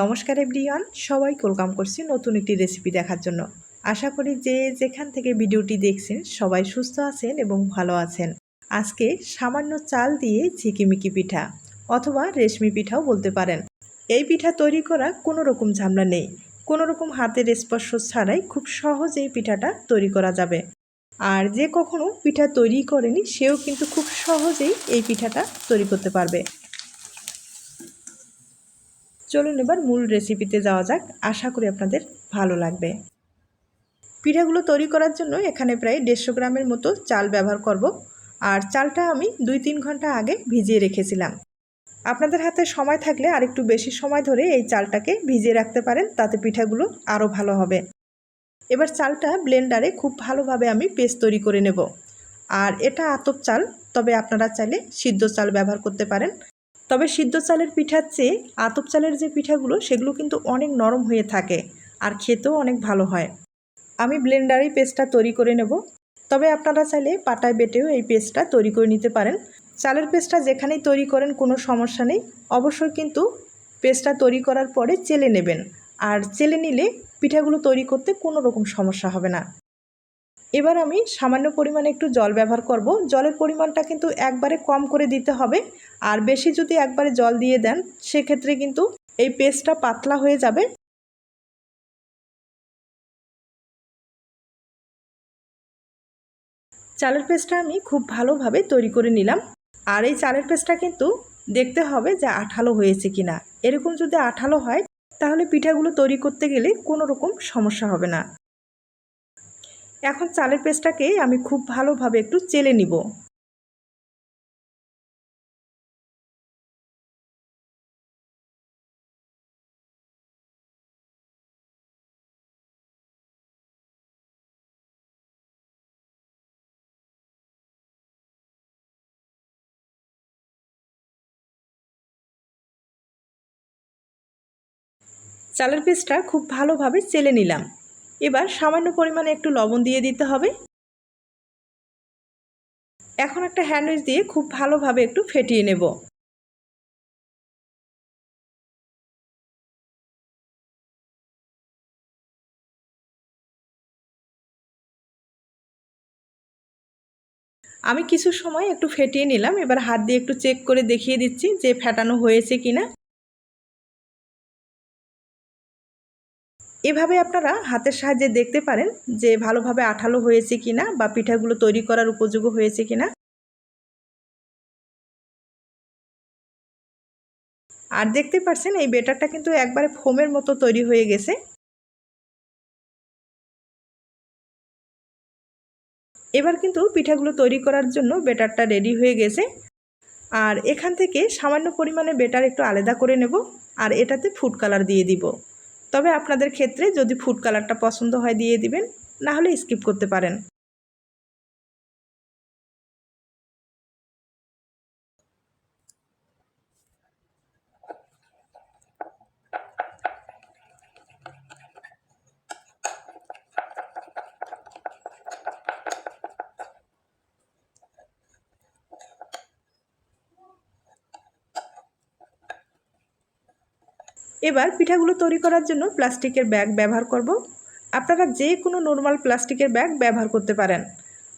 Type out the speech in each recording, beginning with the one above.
নমস্কার এভরিওয়ান সবাই ওয়েলকাম করছি নতুন একটি রেসিপি দেখার জন্য। আশা করি যে যেখান থেকে ভিডিওটি দেখছেন, সবাই সুস্থ আছেন এবং ভালো আছেন। আজকে সামান্য চাল দিয়ে ঝিকিমিকি পিঠা অথবা রেশমি পিঠাও বলতে পারেন। এই পিঠা তৈরি করা কোনো রকম ঝামেলা নেই। কোনো রকম হাতের স্পর্শ ছাড়াই খুব সহজ এই পিঠাটা তৈরি করা যাবে। আর যে কখনো পিঠা তৈরি করেনি, সেও কিন্তু খুব সহজেই এই পিঠাটা তৈরি করতে পারবে। চলুন এবার মূল রেসিপিতে যাওয়া যাক। আশা করি আপনাদের ভালো লাগবে। পিঠাগুলো তৈরি করার জন্য এখানে প্রায় দেড়শো গ্রামের মতো চাল ব্যবহার করব। আর চালটা আমি দুই তিন ঘণ্টা আগে ভিজিয়ে রেখেছিলাম। আপনাদের হাতে সময় থাকলে আরেকটু বেশি সময় ধরে এই চালটাকে ভিজিয়ে রাখতে পারেন, তাতে পিঠাগুলো আরও ভালো হবে। এবার চালটা ব্লেন্ডারে খুব ভালোভাবে আমি পেস্ট তৈরি করে নেব। আর এটা আতপ চাল, তবে আপনারা চাইলে সিদ্ধ চাল ব্যবহার করতে পারেন। তবে সিদ্ধ চালের পিঠার চেয়ে আতপ চালের যে পিঠাগুলো, সেগুলো কিন্তু অনেক নরম হয়ে থাকে আর খেতেও অনেক ভালো হয়। আমি ব্লেন্ডারেই পেস্টটা তৈরি করে নেব। তবে আপনারা চাইলে পাটায় বেটেও এই পেস্টটা তৈরি করে নিতে পারেন। চালের পেস্টটা যেখানেই তৈরি করেন, কোনো সমস্যা নেই। অবশ্যই কিন্তু পেস্টটা তৈরি করার পরে চেলে নেবেন। আর চেলে নিলে পিঠাগুলো তৈরি করতে কোনো রকম সমস্যা হবে না। এবার আমি সামান্য পরিমাণে একটু জল ব্যবহার করব। জলের পরিমাণটা কিন্তু একবারে কম করে দিতে হবে। আর বেশি যদি একবারে জল দিয়ে দেন, সেক্ষেত্রে কিন্তু এই পেস্টটা পাতলা হয়ে যাবে। চালের পেস্টটা আমি খুব ভালোভাবে তৈরি করে নিলাম। আর এই চালের পেস্টটা কিন্তু দেখতে হবে যে আঠালো হয়েছে কিনা। এরকম যদি আঠালো হয়, তাহলে পিঠাগুলো তৈরি করতে গেলে কোনো রকম সমস্যা হবে না। এখন চালের পেস্টটাকে আমি খুব ভালোভাবে একটু চেলে নিব। চালের পেস্টটা খুব ভালোভাবে চেলে নিলাম। এবার সামান্য পরিমাণে একটু লবণ দিয়ে দিতে হবে। এখন একটা হ্যান্ডউইচ দিয়ে খুব ভালোভাবে একটু ফেটিয়ে নেব। আমি কিছু সময় একটু ফেটিয়ে নিলাম, এবার হাত দিয়ে একটু চেক করে দেখিয়ে দিচ্ছি যে ফেটানো হয়েছে কিনা। এভাবে আপনারা হাতের সাহায্যে দেখতে পারেন যে ভালোভাবে আঠালো হয়েছে কিনা বা পিঠাগুলো তৈরি করার উপযোগী হয়েছে কিনা। আর দেখতে পাচ্ছেন এই বেটারটা কিন্তু একবারে ফোমের মতো তৈরি হয়ে গেছে। এবার কিন্তু পিঠাগুলো তৈরি করার জন্য বেটারটা রেডি হয়ে গেছে। আর এখান থেকে সামান্য পরিমাণে বেটার একটু আলাদা করে নেব। আর এটাতে ফুড কালার দিয়ে দিব। তবে আপনাদের ক্ষেত্রে যদি ফুড কালারটা পছন্দ হয়, দিয়ে দিবেন, না হলে স্কিপ করতে পারেন। এবার পিঠাগুলো তৈরি করার জন্য প্লাস্টিকের ব্যাগ ব্যবহার করব। আপনারা যে কোনো নর্মাল প্লাস্টিকের ব্যাগ ব্যবহার করতে পারেন।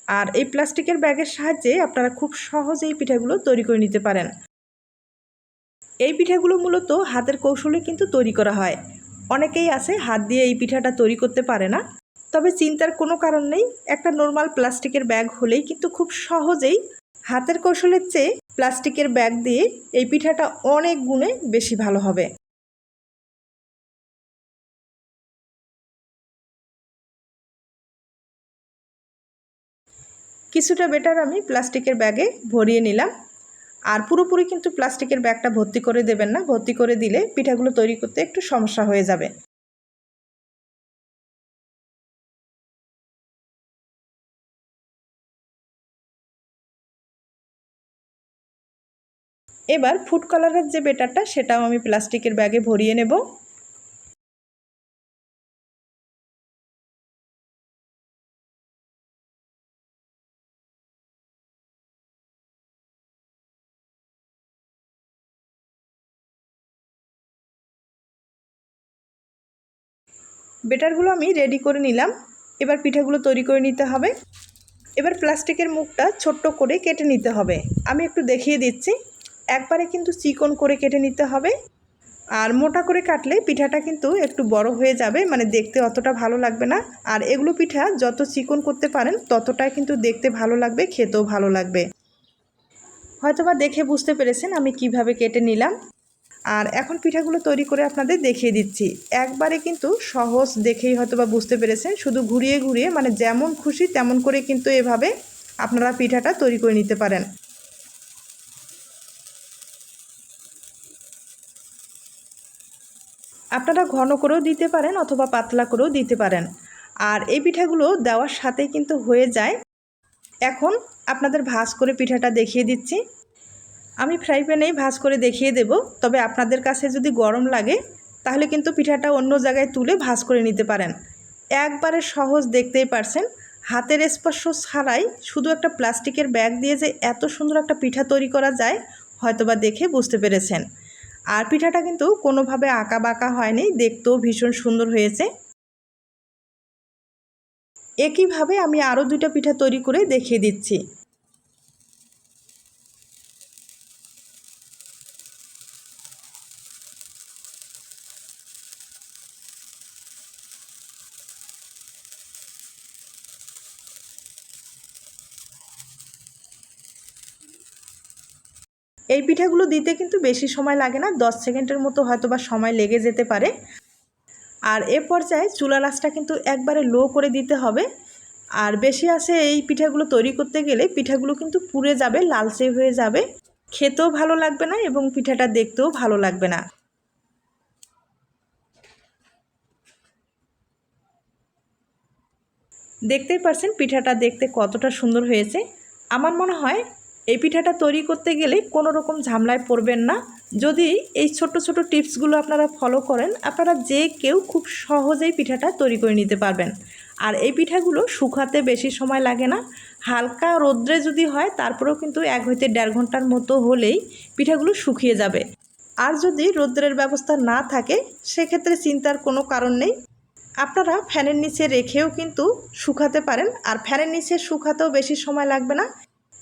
আর এই প্লাস্টিকের ব্যাগের সাহায্যে আপনারা খুব সহজেই পিঠাগুলো তৈরি করে নিতে পারেন। এই পিঠাগুলো মূলত হাতের কৌশলে কিন্তু তৈরি করা হয়। অনেকেই আছে হাত দিয়ে এই পিঠাটা তৈরি করতে পারে না। তবে চিন্তার কোনো কারণ নেই, একটা নর্মাল প্লাস্টিকের ব্যাগ হলেই কিন্তু খুব সহজেই হাতের কৌশলের চেয়ে প্লাস্টিকের ব্যাগ দিয়ে এই পিঠাটা অনেক গুণে বেশি ভালো হবে। কিছুটা বেটার আমি প্লাস্টিকের ব্যাগে ভরিয়ে নিলাম। আর পুরোপুরি কিন্তু প্লাস্টিকের ব্যাগটা ভর্তি করে দেবেন না। ভর্তি করে দিলে পিঠাগুলো তৈরি করতে একটু সমস্যা হয়ে যাবে। এবার ফুড কালারের যে বেটারটা সেটাও আমি প্লাস্টিকের ব্যাগে ভরিয়ে নেব। বেটারগুলো আমি রেডি করে নিলাম। এবার পিঠাগুলো তৈরি করে নিতে হবে। এবার প্লাস্টিকের মুখটা ছোট্ট করে কেটে নিতে হবে। আমি একটু দেখিয়ে দিচ্ছি। একবারে কিন্তু চিকন করে কেটে নিতে হবে। আর মোটা করে কাটলে পিঠাটা কিন্তু একটু বড় হয়ে যাবে মানে দেখতে অতটা ভালো লাগবে না। আর এগুলো পিঠা যত চিকন করতে পারেন, ততটাই কিন্তু দেখতে ভালো লাগবে, খেতেও ভালো লাগবে। হয়তোবা দেখে বুঝতে পেরেছেন আমি কীভাবে কেটে নিলাম। আর এখন পিঠাগুলো তৈরি করে আপনাদের দেখিয়ে দিচ্ছি। একবারে কিন্তু সহজ দেখেই হয়তো বা বুঝতে পেরেছেন। শুধু ঘুরিয়ে ঘুরিয়ে মানে যেমন খুশি তেমন করে কিন্তু এভাবে আপনারা পিঠাটা তৈরি করে নিতে পারেন। আপনারা ঘন করেও দিতে পারেন অথবা পাতলা করেও দিতে পারেন। আর এই পিঠাগুলো দেওয়ার সাথে কিন্তু হয়ে যায়। এখন আপনাদের ভাজ করে পিঠাটা দেখিয়ে দিচ্ছি। আমি ফ্রাই প্যানেই ভাজ করে দেখিয়ে দেব। তবে আপনাদের কাছে যদি গরম লাগে, তাহলে কিন্তু পিঠাটা অন্য জায়গায় তুলে ভাজ করে নিতে পারেন। একবারে সহজ দেখতেই পারছেন। হাতের স্পর্শ ছাড়াই শুধু একটা প্লাস্টিকের ব্যাগ দিয়ে যে এত সুন্দর একটা পিঠা তৈরি করা যায়, হয়তোবা দেখে বুঝতে পেরেছেন। আর পিঠাটা কিন্তু কোনোভাবে আঁকা বাঁকা হয়নি, দেখতেও ভীষণ সুন্দর হয়েছে। একইভাবে আমি আরও দুইটা পিঠা তৈরি করে দেখিয়ে দিচ্ছি। এই পিঠাগুলো দিতে কিন্তু বেশি সময় লাগে না, দশ সেকেন্ডের মতো হয়তো বা সময় লেগে যেতে পারে। আর এ পর্যায়ে চুলা রাসটা কিন্তু একবারে লো করে দিতে হবে। আর বেশি আসে এই পিঠাগুলো তৈরি করতে গেলে পিঠাগুলো কিন্তু পুড়ে যাবে, লালচে হয়ে যাবে। খেতেও ভালো লাগবে না এবং পিঠাটা দেখতেও ভালো লাগবে না। দেখতেই পারছেন পিঠাটা দেখতে কতটা সুন্দর হয়েছে। আমার মনে হয় এই পিঠাটা তৈরি করতে গেলে কোনো রকম ঝামলায় পড়বেন না। যদি এই ছোট ছোট টিপসগুলো আপনারা ফলো করেন, আপনারা যে কেউ খুব সহজেই পিঠাটা তৈরি করে নিতে পারবেন। আর এই পিঠাগুলো শুকাতে বেশি সময় লাগে না। হালকা রোদ্রে যদি হয়, তারপরেও কিন্তু এক হইতে দেড় ঘণ্টার মতো হলেই পিঠাগুলো শুকিয়ে যাবে। আর যদি রোদ্রের ব্যবস্থা না থাকে, সেক্ষেত্রে চিন্তার কোনো কারণ নেই। আপনারা ফ্যানের নিচে রেখেও কিন্তু শুকাতে পারেন। আর ফ্যানের নিচে শুকাতেও বেশি সময় লাগবে না।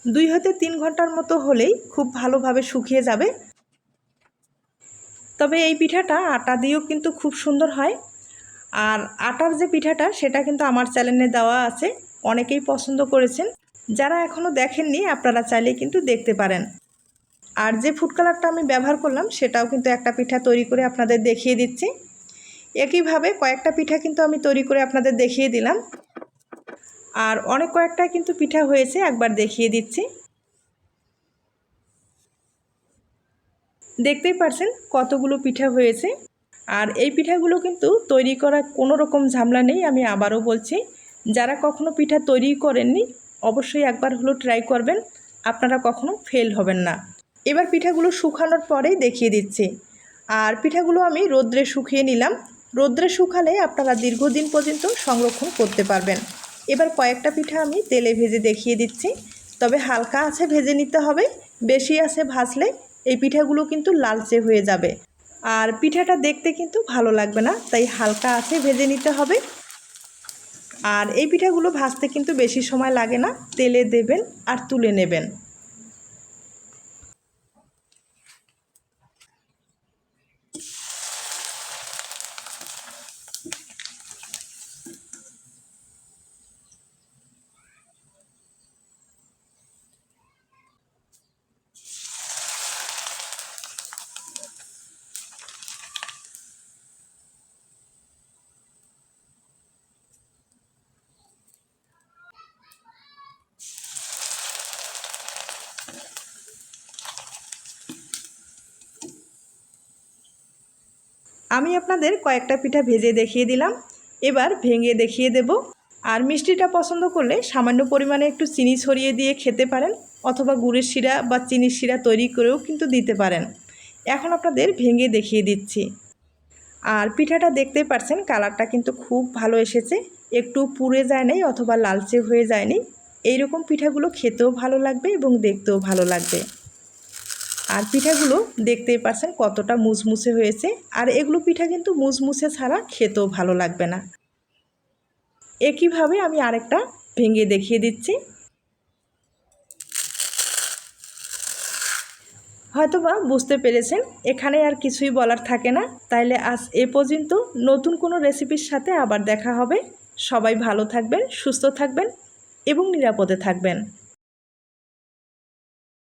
দুই হতে তিন ঘণ্টার মতো হলেই খুব ভালোভাবে শুকিয়ে যাবে। তবে এই পিঠাটা আটা দিয়েও কিন্তু খুব সুন্দর হয়। আর আটার যে পিঠাটা, সেটা কিন্তু আমার চ্যানেলে দেওয়া আছে। অনেকেই পছন্দ করেছেন। যারা এখনও দেখেননি, আপনারা চাইলে কিন্তু দেখতে পারেন। আর যে ফুড কালারটা আমি ব্যবহার করলাম, সেটাও কিন্তু একটা পিঠা তৈরি করে আপনাদের দেখিয়ে দিচ্ছি। একইভাবে কয়েকটা পিঠা কিন্তু আমি তৈরি করে আপনাদের দেখিয়ে দিলাম। আর অনেক কয়েকটা কিন্তু পিঠা হয়েছে, একবার দেখিয়ে দিচ্ছি। দেখতেই পারছেন কতগুলো পিঠা হয়েছে। আর এই পিঠাগুলো কিন্তু তৈরি করা কোনো রকম ঝামেলা নেই, আমি আবারও বলছি, যারা কখনো পিঠা তৈরি করেননি, অবশ্যই একবার হলো ট্রাই করবেন, আপনারা কখনো ফেল হবেন না। এবার পিঠাগুলো শুকানোর পরেই দেখিয়ে দিচ্ছি। আর পিঠাগুলো আমি রোদ্রে শুকিয়ে নিলাম। রোদ্রে শুকালে আপনারা দীর্ঘদিন পর্যন্ত সংরক্ষণ করতে পারবেন। এবার কয়েকটা পিঠা আমি তেলে ভেজে দেখিয়ে দিচ্ছি। তবে হালকা আছে ভেজে নিতে হবে, বেশি আছে ভাজলে এই পিঠাগুলো কিন্তু লালচে হয়ে যাবে। আর পিঠাটা দেখতে কিন্তু ভালো লাগবে না, তাই হালকা আছে ভেজে নিতে হবে। আর এই পিঠাগুলো ভাজতে কিন্তু বেশি সময় লাগে না, তেলে দেবেন আর তুলে নেবেন। আমি আপনাদের কয়েকটা পিঠা ভেজে দেখিয়ে দিলাম। এবার ভেঙে দেখিয়ে দেব। আর মিষ্টিটা পছন্দ করলে সামান্য পরিমাণে একটু চিনি ছড়িয়ে দিয়ে খেতে পারেন অথবা গুড়ের শিরা বা চিনির শিরা তৈরি করেও কিন্তু দিতে পারেন। এখন আপনাদের ভেঙে দেখিয়ে দিচ্ছি। আর পিঠাটা দেখতে পারছেন কালারটা কিন্তু খুব ভালো এসেছে। একটু পুড়ে যায় নাই অথবা লালচে হয়ে যায়নি এইরকম পিঠাগুলো খেতেও ভালো লাগবে এবং দেখতেও ভালো লাগবে। আর পিঠাগুলো দেখতেই পাচ্ছেন কতটা মুচমুচে হয়েছে। আর এগুলো পিঠা কিন্তু মুচমুচে ছাড়া খেতেও ভালো লাগবে না। একইভাবে আমি আরেকটা ভেঙে দেখিয়ে দিচ্ছি। হয়তোবা বুঝতে পেরেছেন, এখানে আর কিছুই বলার থাকে না। তাইলে আজ এ পর্যন্ত নতুন কোনো রেসিপির সাথে আবার দেখা হবে। সবাই ভালো থাকবেন, সুস্থ থাকবেন এবং নিরাপদে থাকবেন।